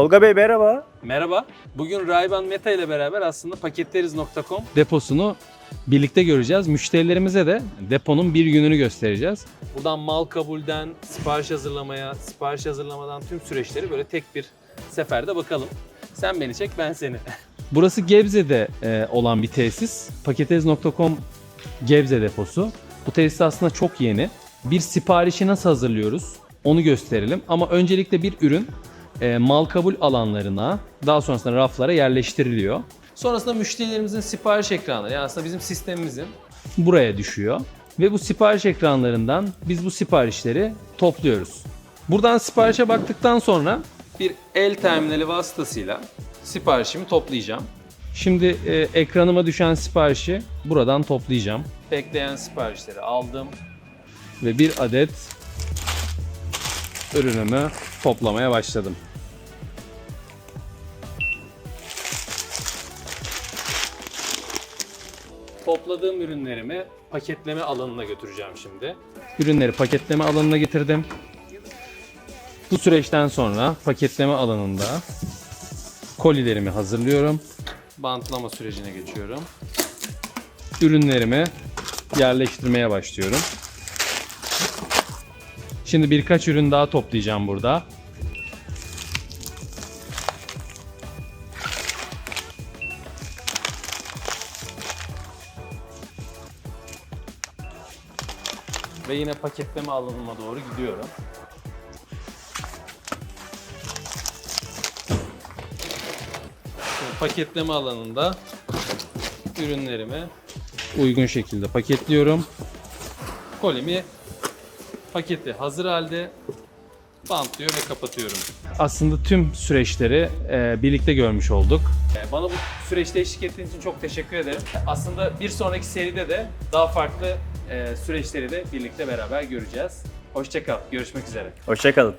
Tolga Bey merhaba. Merhaba. Bugün Rayban Meta ile beraber aslında paketleriz.com deposunu birlikte göreceğiz. Müşterilerimize de deponun bir gününü göstereceğiz. buradan mal kabulden sipariş hazırlamaya, sipariş hazırlamadan tüm süreçleri böyle tek bir seferde bakalım. Sen beni çek, ben seni. Burası Gebze'de e, olan bir tesis. Paketez.com Gebze deposu. Bu tesis aslında çok yeni. Bir siparişi nasıl hazırlıyoruz onu gösterelim. Ama öncelikle bir ürün e, mal kabul alanlarına daha sonrasında raflara yerleştiriliyor. Sonrasında müşterilerimizin sipariş ekranları yani aslında bizim sistemimizin buraya düşüyor. Ve bu sipariş ekranlarından biz bu siparişleri topluyoruz. Buradan siparişe baktıktan sonra bir el terminali vasıtasıyla siparişimi toplayacağım. Şimdi e, ekranıma düşen siparişi buradan toplayacağım. Bekleyen siparişleri aldım ve bir adet ürünümü toplamaya başladım. Topladığım ürünlerimi paketleme alanına götüreceğim şimdi. Ürünleri paketleme alanına getirdim. Bu süreçten sonra paketleme alanında kolilerimi hazırlıyorum. Bantlama sürecine geçiyorum. Ürünlerimi yerleştirmeye başlıyorum. Şimdi birkaç ürün daha toplayacağım burada. Ve yine paketleme alanıma doğru gidiyorum. Şimdi paketleme alanında ürünlerimi Uygun şekilde paketliyorum. kolimi paketi hazır halde bantlıyor ve kapatıyorum. Aslında tüm süreçleri e, birlikte görmüş olduk. Ee, Bana bu süreçte eşlik ettiğin için çok teşekkür ederim. Aslında bir sonraki seride de daha farklı e, süreçleri de birlikte beraber göreceğiz. Hoşçakal, görüşmek üzere. Hoşçakalın.